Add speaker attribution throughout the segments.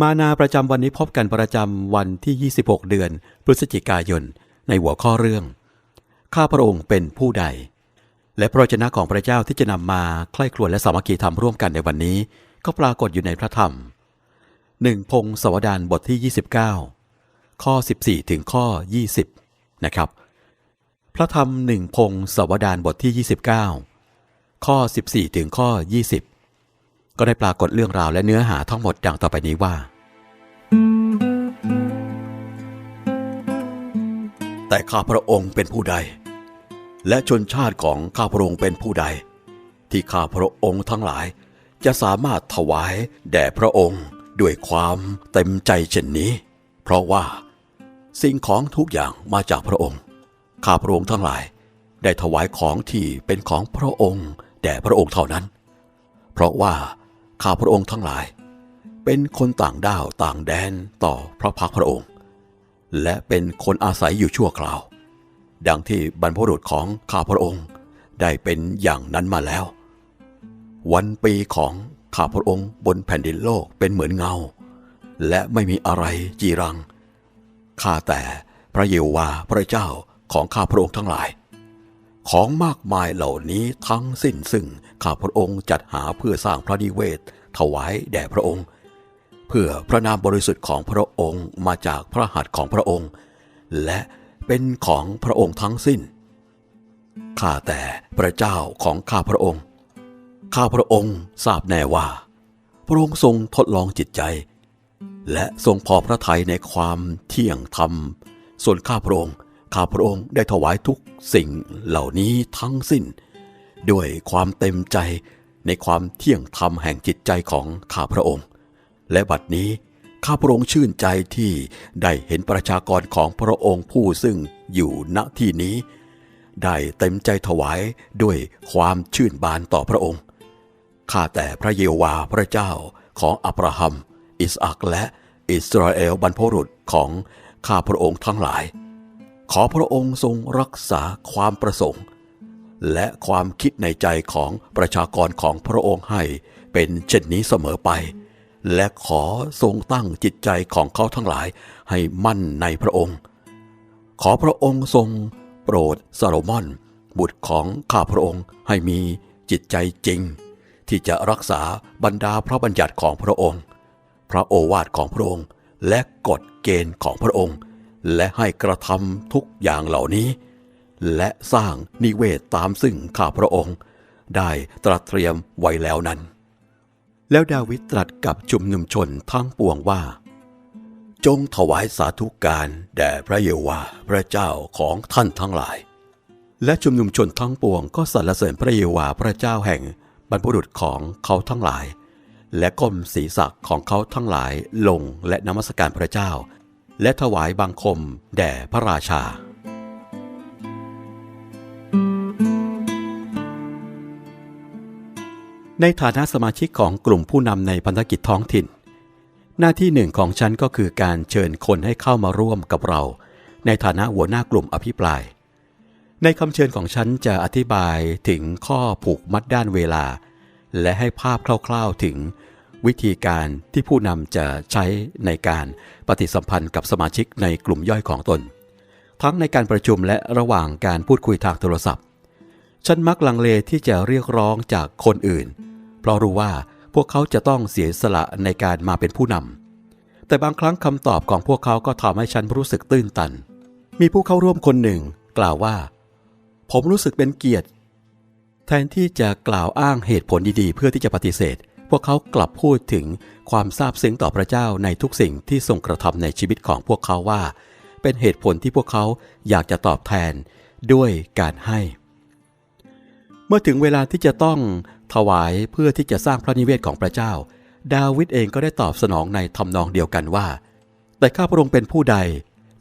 Speaker 1: มานาประจำวันนี้พบกันประจำวันที่ 26 เดือน พฤศจิกายน ในหัวข้อเรื่อง ข้าพระองค์เป็นผู้ใด และพระวจนะของพระเจ้าที่จะนำมาใคร่ครวญและสามัคคีธรรมร่วมกันในวันนี้ ก็ปรากฏอยู่ในพระธรรมหนึ่งพงศวดารบทที่ 29 ข้อ 14 ถึงข้อ 20 นะครับ พระธรรมหนึ่งพงศวดารบทที่ 29 ข้อ 14 ถึงข้อ 20 ก็ได้ปรากฏเรื่องราวและเนื้อหาทั้งหมดดังต่อไปนี้ว่า แต่ข้าพระองค์เป็นผู้ใด และชนชาติของข้าพระองค์เป็นผู้ใด ที่ข้าพระองค์ทั้งหลายจะสามารถถวายแด่พระองค์ด้วยความเต็มใจเช่นนี้ เพราะว่า สิ่งของทุกอย่างมาจากพระองค์ ข้าพระองค์ทั้งหลายได้ถวายของที่เป็นของพระองค์แด่พระองค์เท่านั้น เพราะว่า ข้าพระองค์ทั้งหลาย เป็นคนต่างด้าวต่างแดนต่อพระพักพระองค์ และเป็นคนอาศัยอยู่ชั่วคราว ดังที่บรรพบุรุษของข้าพระองค์ได้เป็นอย่างนั้นมาแล้ว วันปีของข้าพระองค์บนแผ่นดินโลกเป็นเหมือนเงา และไม่มีอะไรจีรังข้าแต่พระเยโวาพระเจ้าของข้าพระองค์ทั้งหลาย ของมากมายเหล่านี้ทั้งสิ้นซึ่งข้าพระองค์จัดหาเพื่อสร้างพระนิเวศ ถวายแด่พระองค์ เพื่อพระนามบริสุทธิ์ของพระองค์มาจากพระหัตถ์ของพระองค์ และเป็นของพระองค์ทั้งสิ้นข้าแต่พระเจ้าของข้าพระองค์ ข้าพระองค์ทราบแน่ว่า พระองค์ทรงทดลองจิตใจ และทรงพอพระทัยในความเที่ยงธรรม ส่วนข้าพระองค์ ข้าพระองค์ได้ถวายทุกสิ่งเหล่านี้ทั้งสิ้น ด้วยความเต็มใจในความเที่ยงธรรมแห่งจิตใจของข้าพระองค์ และบัดนี้ข้าพระองค์ชื่นใจที่ได้เห็นประชากรของพระองค์ผู้ซึ่งอยู่ณที่นี้ ได้เต็มใจถวายด้วยความชื่นบานต่อพระองค์ข้าแต่พระเยโฮวาห์พระเจ้าของอับราฮัม อิสอักและอิสราเอลบรรพบุรุษของข้าพระองค์ทั้งหลาย ขอพระองค์ทรงรักษาความประสงค์ และความคิดในใจของประชากรของพระองค์ให้เป็นเช่นนี้เสมอไป และขอทรงตั้งจิตใจของเขาทั้งหลายให้มั่นในพระองค์ ขอพระองค์ทรงโปรดซาโลมอน บุตรของข้าพระองค์ให้มีจิตใจจริง ที่จะรักษาบรรดาพระบัญญัติของพระองค์ พระโอวาทของพระองค์และกฎเกณฑ์ของพระองค์ และให้กระทำทุกอย่างเหล่านี้ และสร้างนิเวศตามซึ่งข้าพระองค์ ได้ตรัสเตรียมไว้แล้วนั้น แล้วดาวิดตรัสกับชุมนุมชนทั้งปวงว่า จงถวายสาธุการแด่พระเยโฮวาพระเจ้าของท่านทั้งหลาย และชุมนุมชนทั้งปวงก็สรรเสริญพระเยโฮวาพระเจ้าแห่งบรรพบุรุษของเขาทั้งหลายและก้มศีรษะของเขาทั้งหลายลงและนมัสการพระเจ้า และถวายบังคมแด่พระราชา ในฐานะสมาชิกของกลุ่มผู้นำในพันธกิจท้องถิ่น หน้าที่หนึ่งของฉันก็คือการเชิญคนให้เข้ามาร่วมกับเรา ในฐานะหัวหน้ากลุ่มอภิปราย ในคำเชิญของฉันจะอธิบายถึงข้อผูกมัดด้านเวลา และให้ภาพคร่าวๆถึง วิธีการที่ผู้นำจะใช้ในการปฏิสัมพันธ์กับสมาชิกในกลุ่มย่อยของตน ทั้งในการประชุมและระหว่างการพูดคุยทางโทรศัพท์ ฉันมักลังเลที่จะเรียกร้องจากคนอื่น เพราะรู้ว่าพวกเขาจะต้องเสียสละในการมาเป็นผู้นำ แต่บางครั้งคำตอบของพวกเขาก็ทำให้ฉันรู้สึกตื้นตัน มีผู้เข้าร่วมคนหนึ่ง กล่าวว่า ผมรู้สึกเป็นเกียรติ แทนที่จะกล่าวอ้างเหตุผลดีๆ เพื่อที่จะปฏิเสธ วกเขากลับพูดถึงความซาบซึ้งต่อพระเจ้าในทุกสิ่งที่ทรงกระทำในชีวิตของพวกเขาว่า เป็นเหตุผลที่พวกเขาอยากจะตอบแทนด้วยการให้ เมื่อถึงเวลาที่จะต้องถวายเพื่อที่จะสร้างพระนิเวศของพระเจ้า ดาวิดเองก็ได้ตอบสนองในทำนองเดียวกันว่า แต่ข้าพระองค์เป็นผู้ใด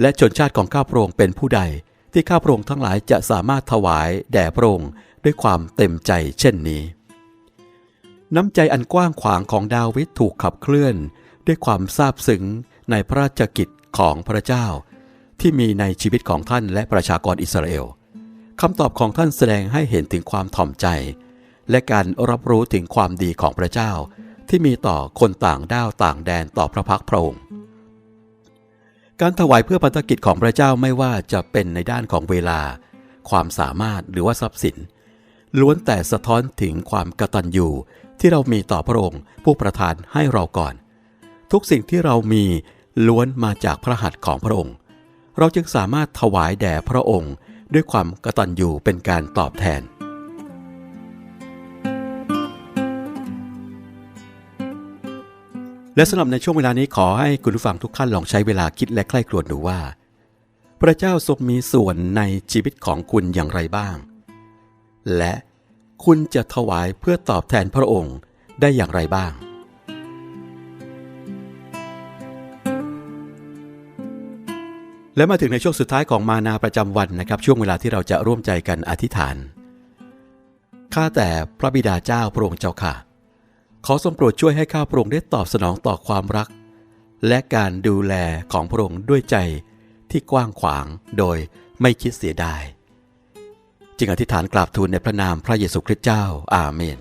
Speaker 1: และชนชาติของข้าพระองค์เป็นผู้ใด ที่ข้าพระองค์ทั้งหลายจะสามารถถวายแด่พระองค์ด้วยความเต็มใจเช่นนี้ น้ำใจอันกว้างขวางของดาวิดถูกขับเคลื่อน ด้วยความซาบซึ้งในพระราชกิจของพระเจ้า ที่มีในชีวิตของท่านและประชากรอิสราเอลคำตอบของท่านแสดงให้เห็นถึงความถ่อมใจ และการรับรู้ถึงความดีของพระเจ้า ที่มีต่อคนต่างด้าวต่างแดนต่อพระพักตร์พระองค์การถวายเพื่อพันธกิจของพระเจ้าไม่ว่าจะเป็นในด้านของเวลา ความสามารถหรือว่าทรัพย์สิน ล้วนแต่สะท้อนถึงความกตัญญู ที่เรามีต่อพระองค์ผู้ประทานให้เราก่อน ทุกสิ่งที่เรามีล้วนมาจากพระหัตถ์ของพระองค์ เราจึงสามารถถวายแด่พระองค์ด้วยความกตัญญูเป็นการตอบแทน และสำหรับในช่วงเวลานี้ขอให้คุณผู้ฟังทุกท่านลองใช้เวลาคิดและใคร่ครวญดูว่า พระเจ้าทรงมีส่วนในชีวิตของคุณอย่างไรบ้าง และ คุณจะถวายเพื่อตอบแทนพระองค์ได้อย่างไรบ้าง และมาถึงในช่วงสุดท้ายของมานาประจำวันนะครับ ช่วงเวลาที่เราจะร่วมใจกันอธิษฐาน ข้าแต่พระบิดาเจ้าพระองค์เจ้าค่ะ ขอทรงโปรดช่วยให้ข้าพระองค์ได้ตอบสนองต่อความรัก และการดูแลของพระองค์ด้วยใจที่กว้างขวางโดยไม่คิดเสียดาย จึงอธิษฐานกราบทูลในพระนามพระเยซูคริสต์เจ้า อาเมน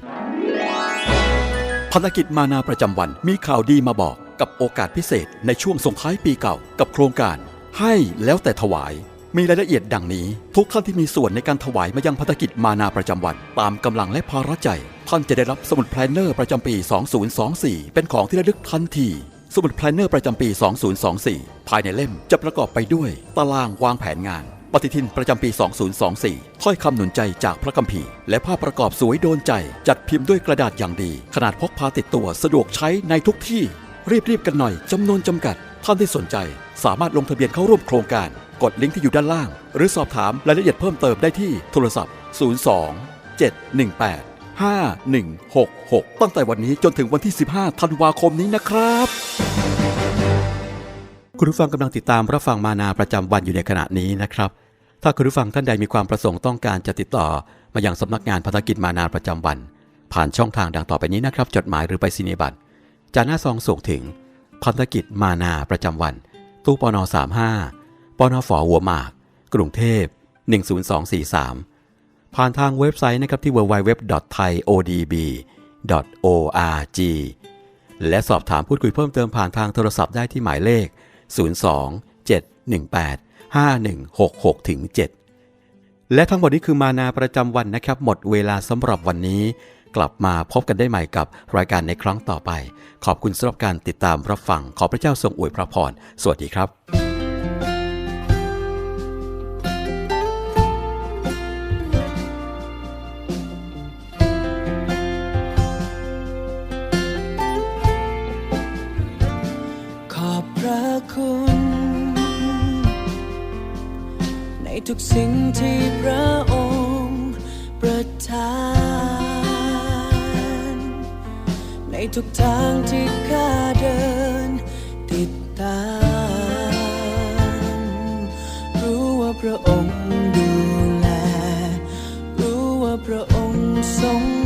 Speaker 1: ภารกิจมานาประจำวันมีข่าวดีมาบอกกับโอกาสพิเศษในช่วงส่งท้ายปีเก่ากับโครงการ ให้แล้วแต่ถวาย มีรายละเอียดดังนี้ ทุกท่านที่มีส่วนในการถวายมายังภารกิจมานาประจำวัน ตามกำลังและภาระใจ ท่านจะได้รับสมุดแพลนเนอร์ประจำปี 2024 เป็นของที่ระลึกทันทีสมุดแพลนเนอร์ประจำปี 2024 ภายในเล่มจะประกอบไปด้วย ตารางวางแผนงาน ปฏิทินประจำปี 2024 ถ้อยคำหนุนใจจากพระคัมภีร์ และภาพประกอบสวยโดนใจ จัดพิมพ์ด้วยกระดาษอย่างดี ขนาดพกพาติดตัวสะดวกใช้ในทุกที่ รีบๆกันหน่อยจำนวนจำกัด ท่านที่สนใจสามารถลงทะเบียนเข้าร่วมโครงการ กดลิงก์ที่อยู่ด้านล่าง หรือสอบถามรายละเอียดเพิ่มเติมได้ที่โทรศัพท์ 02 718 5166 ตั้งแต่วันนี้จนถึงวันที่ 15 ธันวาคมนี้นะครับ คุณผู้ฟังกำลังติดตามรับฟังมานาประจำวันอยู่ในขณะนี้นะครับ ถ้าคุณผู้ฟังท่านใดมีความประสงค์ต้องการจะติดต่อ มาอยังสำนักงานพัฒกิจมานาประจำวัน ผ่านช่องทางดังต่อไปนี้นะครับ จดหมายหรือไปรษณีบัตรจากหน้าซองส่งถึงพัฒกิจมานาประจำวัน ตู้ปน35ปนฝหัวหมาก กรุงเทพ 10243 ผ่านทางเว็บไซต์นะครับที่ www.thaiodb.org และสอบถามพูดคุยเพิ่มเติมผ่านทางโทรศัพท์ได้ที่หมายเลข 02 718 5166ถึง7และทั้งหมดนี้คือมานาประจำวันนะครับ หมดเวลาสำหรับวันนี้ กลับมาพบกันได้ใหม่กับรายการในครั้งต่อไป ขอบคุณสำหรับการติดตามรับฟัง ขอพระเจ้าทรงอวยพระพร สวัสดีครับ
Speaker 2: คุณ ในทุกสิ่งที่พระองค์ประทาน ในทุกทางที่ข้าเดินติดตาม รู้ว่าพระองค์ดูแล รู้ว่าพระองค์ทรง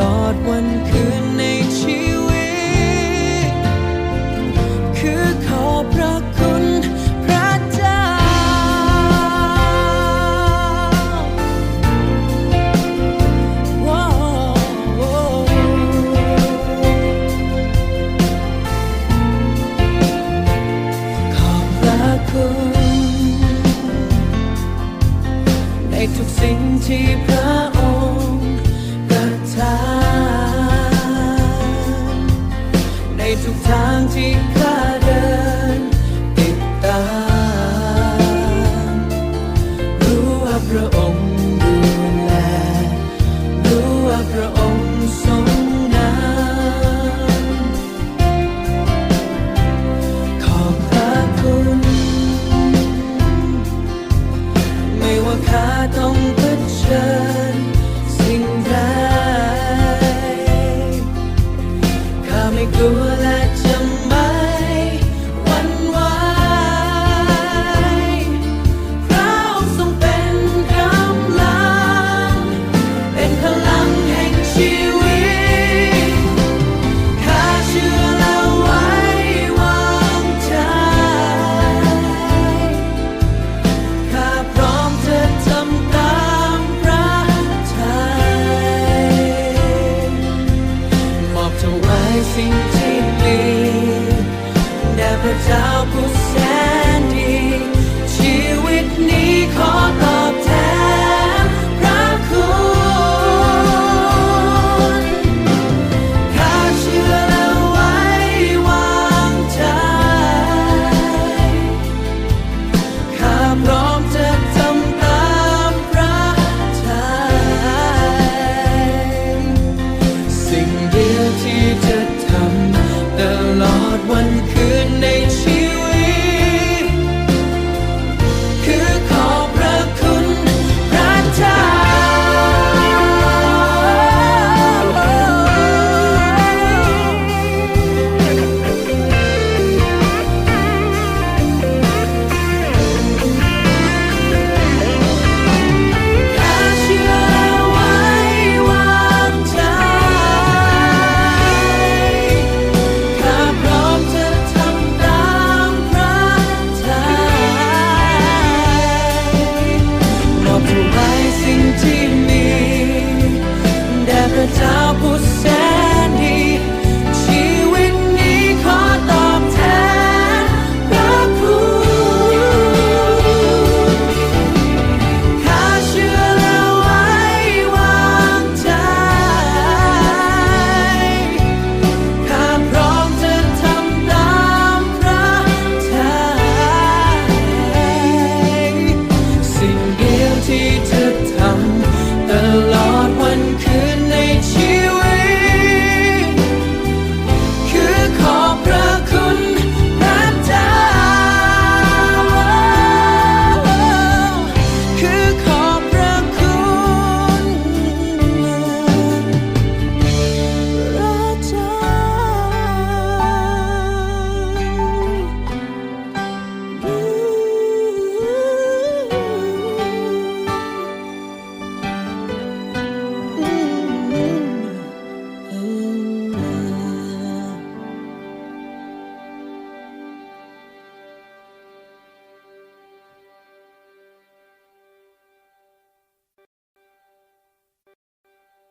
Speaker 2: ลอดวันคืนในชีวิต คือขอพระคุณพระเจ้า ขอบพระคุณ ในทุกสิ่งที่พระ ทางในทุกทางที่คาด